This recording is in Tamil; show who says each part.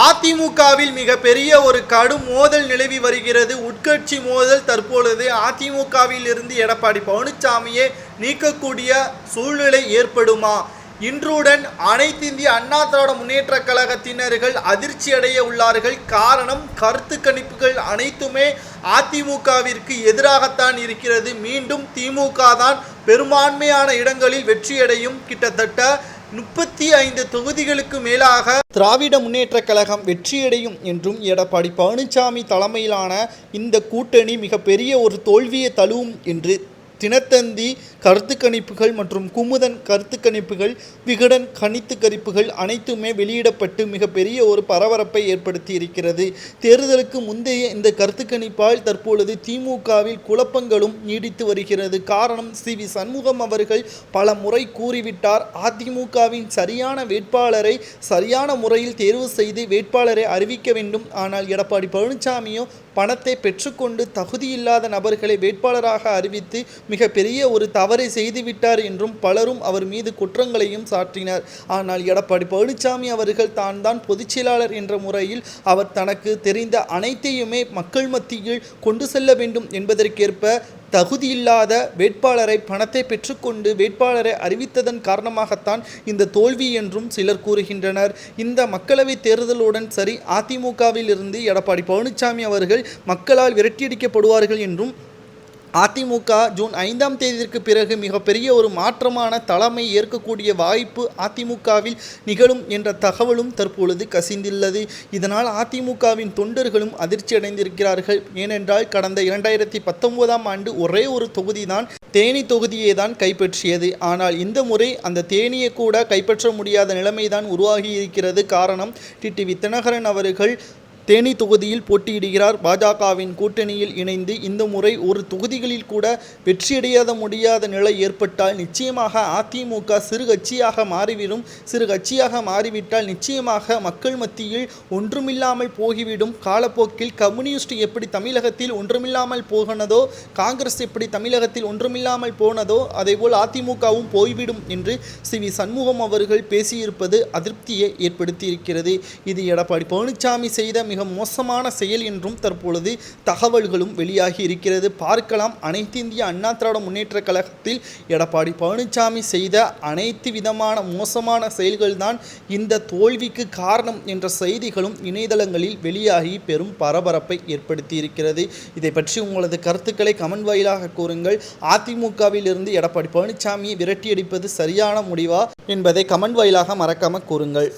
Speaker 1: அதிமுகவில் மிகப்பெரிய ஒரு கடும் மோதல் நிலவி வருகிறது. உட்கட்சி மோதல் தற்பொழுது அதிமுகவில் இருந்து எடப்பாடி பழனிசாமியை நீக்கக்கூடிய சூழ்நிலை ஏற்படுமா? இன்றுடன் அனைத்திந்திய அண்ணா திராவிட முன்னேற்ற கழகத்தினர்கள் அதிர்ச்சி அடைய உள்ளார்கள். காரணம் கருத்து கணிப்புகள் அனைத்துமே அதிமுகவிற்கு எதிராகத்தான் இருக்கிறது. மீண்டும் திமுக தான் பெரும்பான்மையான இடங்களில் வெற்றியடையும். கிட்டத்தட்ட முப்பத்தி ஐந்து தொகுதிகளுக்கு மேலாக திராவிட முன்னேற்ற கழகம் வெற்றியடையும் என்றும் எடப்பாடி பழனிசாமி தலைமையிலான இந்த கூட்டணி மிகப்பெரிய ஒரு தோல்வியை தழுவும் என்று தினத்தந்தி கருத்து கணிப்புகள் மற்றும் குமுதன் கருத்து கணிப்புகள் விகடன் கணித்து கணிப்புகள் அனைத்துமே வெளியிடப்பட்டு மிகப்பெரிய ஒரு பரபரப்பை ஏற்படுத்தி இருக்கிறது. தேர்தலுக்கு முந்தைய இந்த கருத்து கணிப்பால் தற்பொழுது திமுகவில் குழப்பங்களும் நீடித்து வருகிறது. காரணம் சி. வி. சண்முகம் அவர்கள் பல முறை கூறிவிட்டார். அதிமுகவின் சரியான வேட்பாளரை சரியான முறையில் தேர்வு செய்து வேட்பாளரை அறிவிக்க வேண்டும். ஆனால் எடப்பாடி பழனிசாமியோ பணத்தை பெற்றுக்கொண்டு தகுதியில்லாத நபர்களை வேட்பாளராக அறிவித்து மிகப்பெரிய ஒரு தவறை செய்துவிட்டார் என்றும் பலரும் அவர் மீது குற்றங்களையும் சாற்றினர். ஆனால் எடப்பாடி பழனிசாமி அவர்கள் தான் தான் பொதுச்செயலாளர் என்ற முறையில் அவர் தனக்கு தெரிந்த அனைத்தையுமே மக்கள் மத்தியில் கொண்டு செல்ல வேண்டும் என்பதற்கேற்ப தகுதியில்லாத வேட்பாளரை பணத்தை பெற்றுக்கொண்டு வேட்பாளரை அறிவித்ததன் காரணமாகத்தான் இந்த தோல்வி என்றும் சிலர் கூறுகின்றனர். இந்த மக்களவைத் தேர்தலுடன் சரி அதிமுகவில் இருந்து எடப்பாடி பழனிசாமி அவர்கள் மக்களால் விரட்டியடிக்கப்படுவார்கள் என்றும் அதிமுக ஜூன் ஐந்தாம் தேதிக்கு பிறகு மிகப்பெரிய ஒரு மாற்றமான தலைமை ஏற்கக்கூடிய வாய்ப்பு அதிமுகவில் நிகழும் என்ற தகவலும் தற்பொழுது கசிந்துள்ளது. இதனால் அதிமுகவின் தொண்டர்களும் அதிர்ச்சி அடைந்திருக்கிறார்கள் ஏனென்றால் கடந்த இரண்டாயிரத்தி பத்தொன்பதாம் ஆண்டு ஒரே ஒரு தொகுதிதான் தேனி தொகுதியை தான் கைப்பற்றியது. ஆனால் இந்த முறை அந்த தேனியை கூட கைப்பற்ற முடியாத நிலைமைதான் உருவாகி இருக்கிறது காரணம் டிடிவி தினகரன் அவர்கள் தேனி தொகுதியில் போட்டியிடுகிறார். பாஜகவின் கூட்டணியில் இணைந்து இந்த முறை ஒரு தொகுதிகளில் கூட வெற்றியடையாத முடியாத நிலை ஏற்பட்டால் நிச்சயமாக அதிமுக சிறு கட்சியாக மாறிவிடும். சிறு கட்சியாக மாறிவிட்டால் நிச்சயமாக மக்கள் மத்தியில் ஒன்றுமில்லாமல் போகிவிடும். காலப்போக்கில் கம்யூனிஸ்ட் எப்படி தமிழகத்தில் ஒன்றுமில்லாமல் போகனதோ காங்கிரஸ் எப்படி தமிழகத்தில் ஒன்றுமில்லாமல் போனதோ அதேபோல் அதிமுகவும் போய்விடும் என்று சி. வி. சண்முகம் அவர்கள் பேசியிருப்பது அதிருப்தியை ஏற்படுத்தியிருக்கிறது. இது எடப்பாடி பழனிசாமி செய்த மிக மோசமான செயல் என்றும் தற்பொழுது தகவல்களும் வெளியாகி இருக்கிறது. பார்க்கலாம். அனைத்து இந்திய அண்ணா திராவிட முன்னேற்ற கழகத்தில் எடப்பாடி பழனிசாமி செய்த அனைத்து விதமான மோசமான செயல்கள்தான் இந்த தோல்விக்கு காரணம் என்ற செய்திகளும் இணையதளங்களில் வெளியாகி பெரும் பரபரப்பை ஏற்படுத்தி இருக்கிறது இதை பற்றி உங்களது கருத்துக்களை கமெண்ட் வாயிலாக கூறுங்கள். அதிமுகவில் இருந்து எடப்பாடி பழனிசாமியை விரட்டியடிப்பது சரியான முடிவா என்பதை கமெண்ட் வாயிலாக மறக்காம கூறுங்கள்.